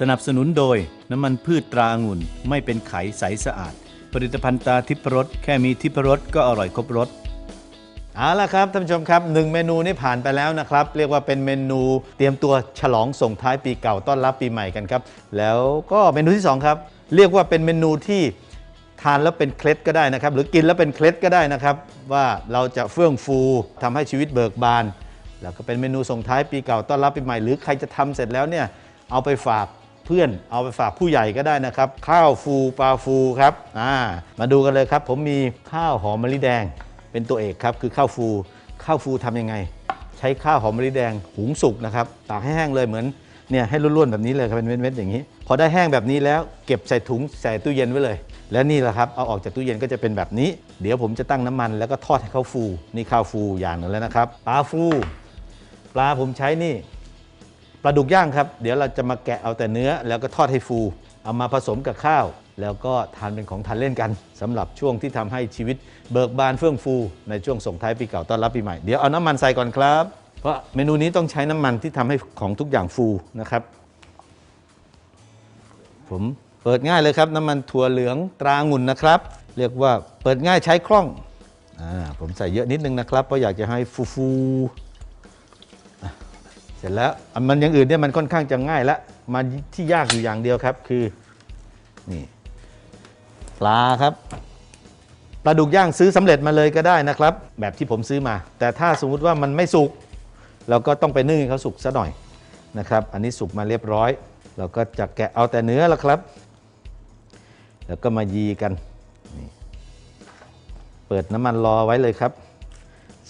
สนับสนุนโดยน้ำมันพืชตราองุ่น ไม่เป็นไขใสสะอาด ผลิตภัณฑ์ตาทิพรสแค่มีทิพรสก็อร่อยครบรสเอาละครับท่านผู้ชมครับหนึ่งเมนูนี่ผ่านไปแล้วนะครับ เรียกว่าเป็นเมนูเตรียมตัวฉลองส่งท้ายปีเก่าต้อนรับปีใหม่กันครับ แล้วก็เมนูที่สองครับ เรียกว่าเป็นเมนูที่ทานแล้วเป็นเคล็ดก็ได้นะครับ หรือกินแล้วเป็นเคล็ดก็ได้นะครับ ว่าเราจะเฟื่องฟูทำให้ชีวิตเบิกบาน แล้วก็เป็นเมนูส่งท้ายปีเก่าต้อนรับปีใหม่หรือใครจะทำเสร็จแล้วเนี่ยเอาไปฝาก เพื่อนเอาไปฝากผู้ใหญ่ก็ได้นะครับ ข้าวฟูปลาฟูครับอ่ามาดูกันเลยครับ ผมมีข้าวหอมมะลิแดงเป็นตัวเอกครับคือข้าวฟูข้าวฟูทำยังไง ใช้ข้าวหอมมะลิแดงหุงสุกนะครับตากให้แห้งเลยเหมือนเนี่ยให้ร่วนๆแบบนี้เลยครับเป็นเม็ดๆอย่างนี้ พอได้แห้งแบบนี้แล้วเก็บใส่ถุงใส่ตู้เย็นไว้เลย และนี่แหละครับเอาออกจากตู้เย็นก็จะเป็นแบบนี้ เดี๋ยวผมจะตั้งน้ำมันแล้วก็ทอดให้เขาฟู นี่ข้าวฟูอย่างหนึงแล้วนะครับปลาฟูปลาผมใช้นี่ ปลาดุกย่างครับ เดี๋ยวเราจะมาแกะเอาแต่เนื้อ แล้วก็ทอดให้ฟู เอามาผสมกับข้าว แล้วก็ทานเป็นของทานเล่นกันสำหรับช่วงที่ทำให้ชีวิตเบิกบานเฟื่องฟู ในช่วงส่งท้ายปีเก่าต้อนรับปีใหม่ เดี๋ยวเอาน้ำมันใส่ก่อนครับ เพราะเมนูนี้ต้องใช้น้ำมันที่ทำให้ของทุกอย่างฟูนะครับ ผมเปิดง่ายเลยครับ น้ำมันถั่วเหลืองตรางุ่นนะครับ เรียกว่าเปิดง่ายใช้คล่องอ่าผมใส่เยอะนิดนึงนะครับเพราะอยากจะให้ฟูๆเส ร็จแล้วมันอย่างอื่นเนี่ยมันค่อนข้างจะง่ายแล้วมาที่ยากอยู่อย่างเดียวครับคือนี่ปลาครับปลาดุกย่างซื้อสำเร็จมาเลยก็ได้นะครับ แบบที่ผมซื้อมา แต่ถ้าสมมุติว่ามันไม่สุกเราก็ต้องไปนึ่งให้เขาสุกซะหน่อยนะครับ อันนี้สุกมาเรียบร้อย เราก็จะแกะเอาแต่เนื้อแล้วครับ แล้วก็มายีกันนี่เปิดน้ำมันรอไว้เลยครับ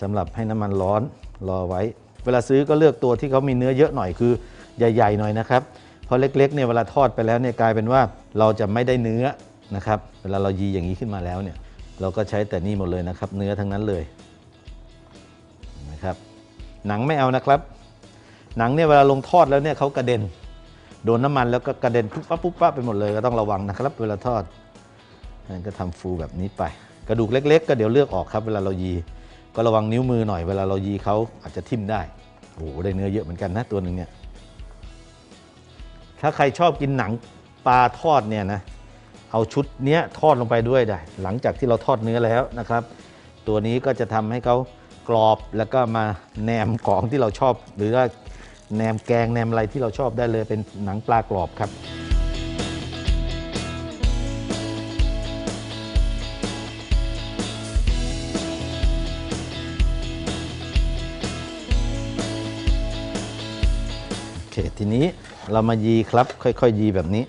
สำหรับให้น้ำมันร้อนรอไว้ เวลาซื้อก็เลือกตัวที่เขามีเนื้อเยอะหน่อยคือใหญ่ ๆ หน่อยนะครับเพราะเล็กๆเนี่ยเวลาทอดไปแล้วเนี่ยกลายเป็นว่าเราจะไม่ได้เนื้อนะครับเวลาเรายีอย่างนี้ขึ้นมาแล้วเนี่ยเราก็ใช้แต่นี่หมดเลยนะครับ เนื้อทั้งนั้นเลยนะครับหนังไม่เอานะครับ หนังเนี่ยเวลาลงทอดแล้วเนี่ยเขากระเด็น โดนน้ำมันแล้วก็กระเด็นปุ๊บปั๊บปุ๊บปั๊บไปหมดเลยก็ต้องระวังนะครับ เวลาทอดนั่นก็ทำฟูแบบนี้ไป กระดูกเล็ก ๆ ก็เดี๋ยวเลือกออกครับ เวลาเรายี ก็ระวังนิ้วมือหน่อยเวลาเรายีเขาอาจจะทิ่มได้โอ้โหได้เนื้อเยอะเหมือนกันนะตัวหนึ่งเนี่ยถ้าใครชอบกินหนังปลาทอดเนี่ยนะเอาชุดเนี้ยทอดลงไปด้วยได้ หลังจากที่เราทอดเนื้อแล้วนะครับ ตัวนี้ก็จะทำให้เขากรอบแล้วก็มาแหนมของที่เราชอบ หรือว่าแหนมแกงแหนมอะไรที่เราชอบได้เลยเป็นหนังปลากรอบครับ เค ทีนี้เรามายีครับ ค่อยๆ ยีแบบนี้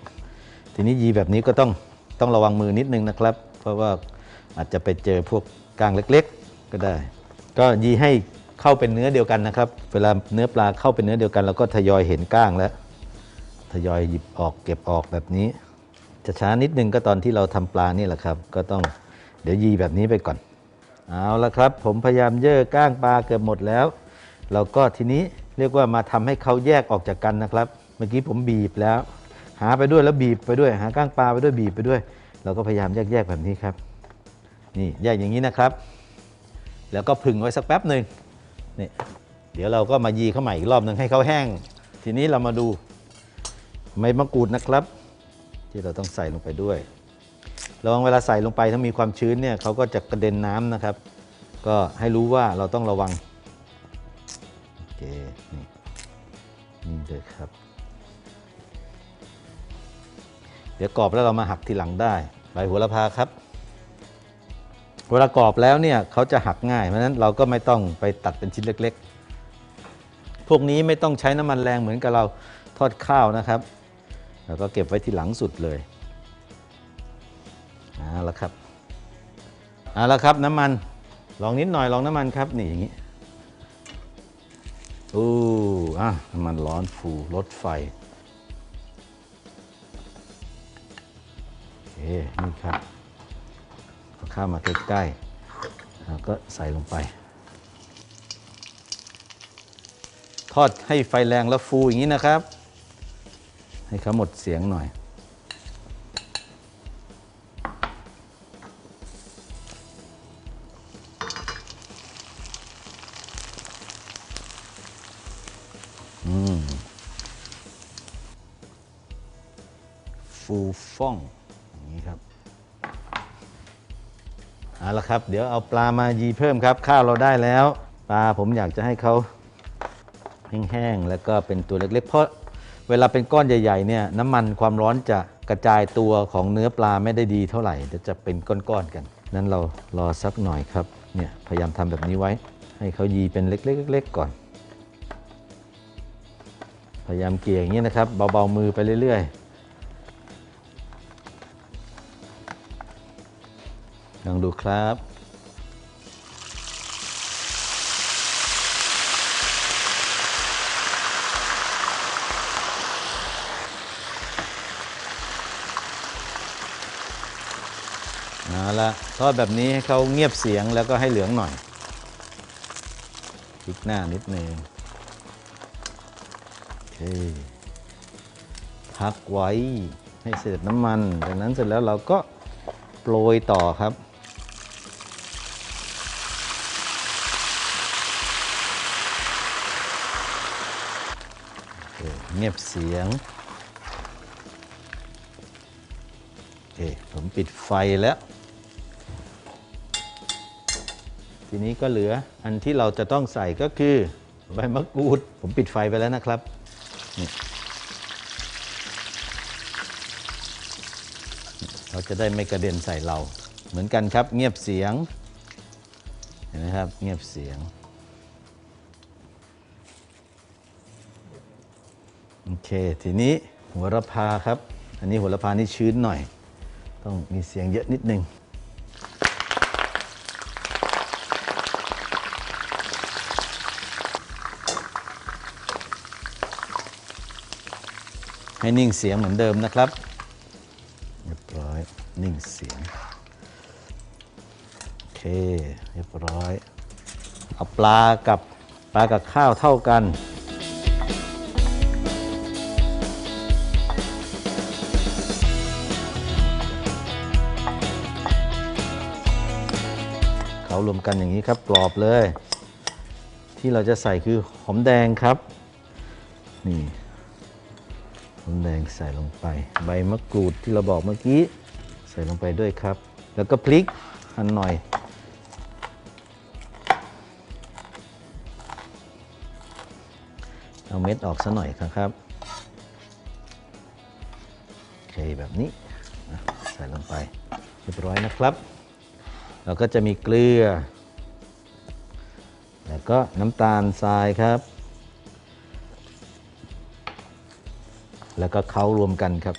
ทีนี้ยีแบบนี้ก็ต้องต้องระวังมือนิดนึงนะครับ เพราะว่าอาจจะไปเจอพวกกลางเล็กๆ ก็ได้ ก็ยีให้เข้าเป็นเนื้อเดียวกันนะครับ เวลาเนื้อปลาเข้าเป็นเนื้อเดียวกันเราก็ทยอยเห็นก้างแล้ว ทยอยหยิบออกเก็บออกแบบนี้ จะช้านิดนึงก็ตอนที่เราทำปลานี่แหละครับ ก็ต้องเดี๋ยวยีแบบนี้ไปก่อน เอาละครับ ผมพยายามเย่อก้างปลาเกือบหมดแล้ว เราก็ทีนี้ เรียกว่ามาทำให้เขาแยกออกจากกันนะครับ เมื่อกี้ผมบีบแล้ว หาไปด้วยแล้วบีบไปด้วย หาก้างปลาไปด้วยบีบไปด้วย เราก็พยายามแยกๆแบบนี้ครับ นี่แยกอย่างนี้นะครับ แล้วก็ผึ่งไว้สักแป๊บหนึ่งนี่เดี๋ยวเราก็มายีเข้าใหม่อีกรอบหนึ่งให้เขาแห้ง ทีนี้เรามาดูใบมะกรูดนะครับ ที่เราต้องใส่ลงไปด้วยระวังเวลาใส่ลงไปถ้ามีความชื้นเนี่ยเขาก็จะกระเด็นน้ำนะครับ ก็ให้รู้ว่าเราต้องระวัง เค นี่ นี่เลยครับ เดี๋ยวกรอบแล้วเรามาหักทีหลังได้ใบหัวละพาครับ เวลากรอบแล้วเนี่ยเขาจะหักง่าย เพราะฉะนั้นเราก็ไม่ต้องไปตัดเป็นชิ้นเล็ก ๆ พวกนี้ไม่ต้องใช้น้ำมันแรงเหมือนกับเราทอดข้าวนะครับ แล้วก็เก็บไว้ที่หลังสุดเลยเอาละครับเอาละครับน้ำมันลองนิดหน่อยลองน้ำมันครับนี่อย่างนี้ อู้อะน้ำมันร้อนฟูลดไฟโอเคนี่ครับเอาข้าวมาใกล้ๆแล้วก็ใส่ลงไป ทอดให้ไฟแรงแล้วฟูอย่างนี้นะครับ ให้เขาหมดเสียงหน่อย ฟูฟ่องอย่างนี้ครับเอาละครับ เดี๋ยวเอาปลามายีเพิ่มครับ ข้าวเราได้แล้ว ปลาผมอยากจะให้เขาแห้งๆแล้วก็เป็นตัวเล็กๆ เพราะเวลาเป็นก้อนใหญ่ๆเนี่ยน้ำมันความร้อนจะกระจายตัวของเนื้อปลาไม่ได้ดีเท่าไหร่จะเป็นก้อนๆกัน นั้นเรารอสักหน่อยครับเนี่ยพยายามทำแบบนี้ไว้ ให้เขายีเป็นเล็กๆๆก่อน พยายามเกลี่ยอย่างนี้นะครับ เบาๆมือไปเรื่อย ๆ ลองดูครับ เอาละทอดแบบนี้ให้เขาเงียบเสียงแล้วก็ให้เหลืองหน่อยพลิกหน้านิดนึงโอเคพักไว้ให้เสด็จน้ำมัน จากนั้นเสร็จแล้วเราก็โปรยต่อครับ เงียบเสียง โอเค ผมปิดไฟแล้ว ทีนี้ก็เหลืออันที่เราจะต้องใส่ก็คือใบมะกรูด ผมปิดไฟไปแล้วนะครับเราจะได้ไม่กระเด็นใส่เรา เหมือนกันครับเงียบเสียง เห็นไหมครับเงียบเสียง โอเค ทีนี้หัวระพาครับ อันนี้หัวระพานี่ชื้นหน่อย ต้องมีเสียงเยอะนิดนึงให้นิ่งเสียงเหมือนเดิมนะครับเรียบร้อยนิ่งเสียง โอเค เรียบร้อย เอาปลากับปลากับข้าวเท่ากัน เขารวมกันอย่างนี้ครับกรอบเลย ที่เราจะใส่คือหอมแดงครับนี่หอมแดงใส่ลงไป ใบมะกรูดที่เราบอกเมื่อกี้ ใส่ลงไปด้วยครับ แล้วก็พริกหั่นหน่อยเอาเม็ดออกซะหน่อยครับโอเคแบบนี้ใส่ลงไปเรียบร้อยนะครับ เราก็จะมีเกลือ แล้วก็น้ำตาลทรายครับ แล้วก็เคล้ารวมกันครับ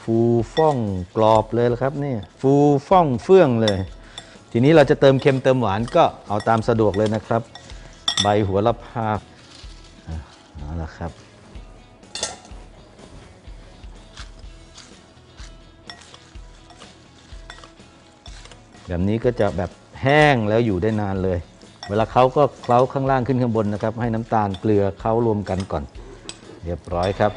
ฟูฟ่องกรอบเลยละครับนี่ฟูฟ่องเฟื่องเลย ทีนี้เราจะเติมเค็มเติมหวานก็เอาตามสะดวกเลยนะครับ ใบหัวละพาอะเอาละครับ แบบนี้ก็จะแบบแห้งแล้วอยู่ได้นานเลย เวลาเขาก็เคล้าข้างล่างขึ้นข้างบนนะครับ ให้น้ำตาลเกลือเคล้ารวมกันก่อน เรียบร้อยครับ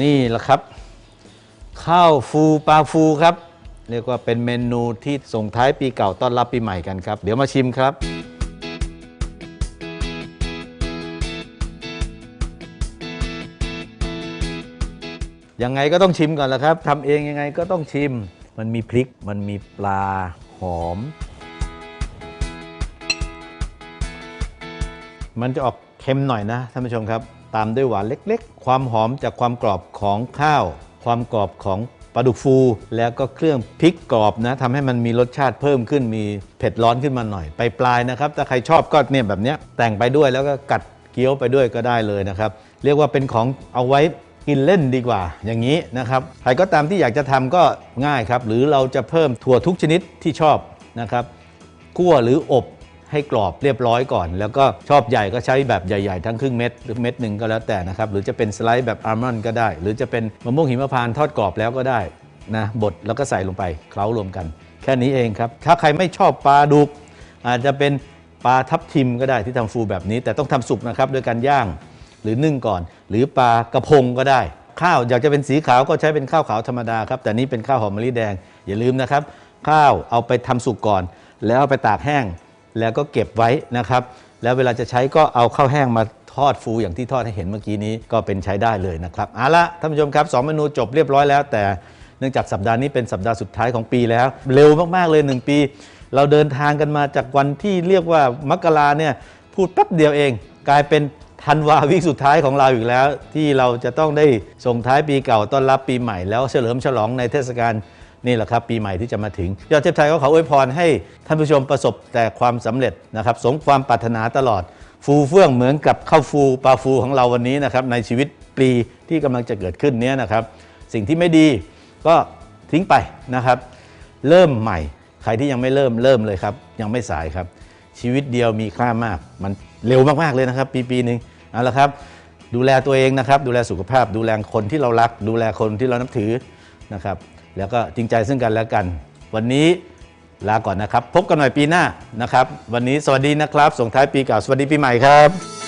นี่แหละครับ ข้าวฟูปลาฟูครับ เรียกว่าเป็นเมนูที่ส่งท้ายปีเก่าต้อนรับปีใหม่กันครับ เดี๋ยวมาชิมครับ ยังไงก็ต้องชิมก่อนแหละครับทำเองยังไงก็ต้องชิม มันมีพริก มันมีปลาหอม มันจะออกเค็มหน่อยนะท่านผู้ชมครับ ตามด้วยหวานเล็กๆ ความหอมจากความกรอบของข้าว ความกรอบของปลาดุกฟู แล้วก็เครื่องพริกกรอบนะทำให้มันมีรสชาติเพิ่มขึ้นมีเผ็ดร้อนขึ้นมาหน่อย ไปปลายนะครับถ้าใครชอบก็เนี่ยแบบเนี้ยแต่งไปด้วยแล้วก็กัดเกี๊ยวไปด้วยก็ได้เลยนะครับ เรียกว่าเป็นของเอาไว้ กินเล่นดีกว่า อย่างนี้นะครับใครก็ตามที่อยากจะทำก็ง่ายครับ หรือเราจะเพิ่มถั่วทุกชนิดที่ชอบนะครับคั่วหรืออบให้กรอบเรียบร้อยก่อน แล้วก็ชอบใหญ่ก็ใช้แบบใหญ่ ๆ ทั้งครึ่งเม็ดหรือเม็ดหนึ่งก็แล้วแต่นะครับ หรือจะเป็นสไลด์แบบอัลมอนด์ก็ได้ หรือจะเป็นมะม่วงหิมพานต์ทอดกรอบแล้วก็ได้นะบดแล้วก็ใส่ลงไปเคล้ารวมกัน แค่นี้เองครับ ถ้าใครไม่ชอบปลาดุก อาจจะเป็นปลาทับทิมก็ได้ที่ทำฟูแบบนี้ แต่ต้องทำสุกนะครับด้วยการย่าง หรือนึ่งก่อน หรือปลากระพงก็ได้ ข้าวอยากจะเป็นสีขาวก็ใช้เป็นข้าวขาวธรรมดาครับแต่นี่เป็นข้าวหอมมะลิแดง อย่าลืมนะครับ ข้าวเอาไปทำสุกก่อน แล้วเอาไปตากแห้ง แล้วก็เก็บไว้นะครับ แล้วเวลาจะใช้ก็เอาข้าวแห้งมาทอดฟูอย่างที่ทอดให้เห็นเมื่อกี้นี้ก็เป็นใช้ได้เลยนะครับเอาละท่านผู้ชมครับสองเมนูจบเรียบร้อยแล้ว แต่เนื่องจากสัปดาห์นี้เป็นสัปดาห์สุดท้ายของปีแล้ว เร็วมากๆเลยหนึ่งปี เราเดินทางกันมาจากวันที่เรียกว่ามกราเนี่ยพูดแป๊บเดียวเอง กลายเป็น ธันวาวิกสุดท้ายของเราอีกแล้ว ที่เราจะต้องได้ส่งท้ายปีเก่าต้อนรับปีใหม่แล้วเฉลิมฉลองในเทศกาลนี่แหละครับปีใหม่ที่จะมาถึงยอดเทพไทยก็ขออวยพรให้ท่านผู้ชมประสบแต่ความสำเร็จนะครับสมความปรารถนาตลอด ฟูเฟื่องเหมือนกับข้าวฟูปลาฟูของเราวันนี้นะครับในชีวิตปีที่กำลังจะเกิดขึ้นนี้นะครับ สิ่งที่ไม่ดีก็ทิ้งไปนะครับ เริ่มใหม่ ใครที่ยังไม่เริ่มเริ่มเลยครับ ยังไม่สายครับ ชีวิตเดียวมีค่ามาก มันเร็วมาก ๆ เลยนะครับ ปีปีหนึ่งเอาละครับ ดูแลตัวเองนะครับ ดูแลสุขภาพ ดูแลคนที่เรารัก ดูแลคนที่เรานับถือนะครับ แล้วก็จริงใจซึ่งกันและกัน วันนี้ลาก่อนนะครับ พบกันใหม่ปีหน้านะครับ วันนี้สวัสดีนะครับ ส่งท้ายปีเก่าสวัสดีปีใหม่ครับ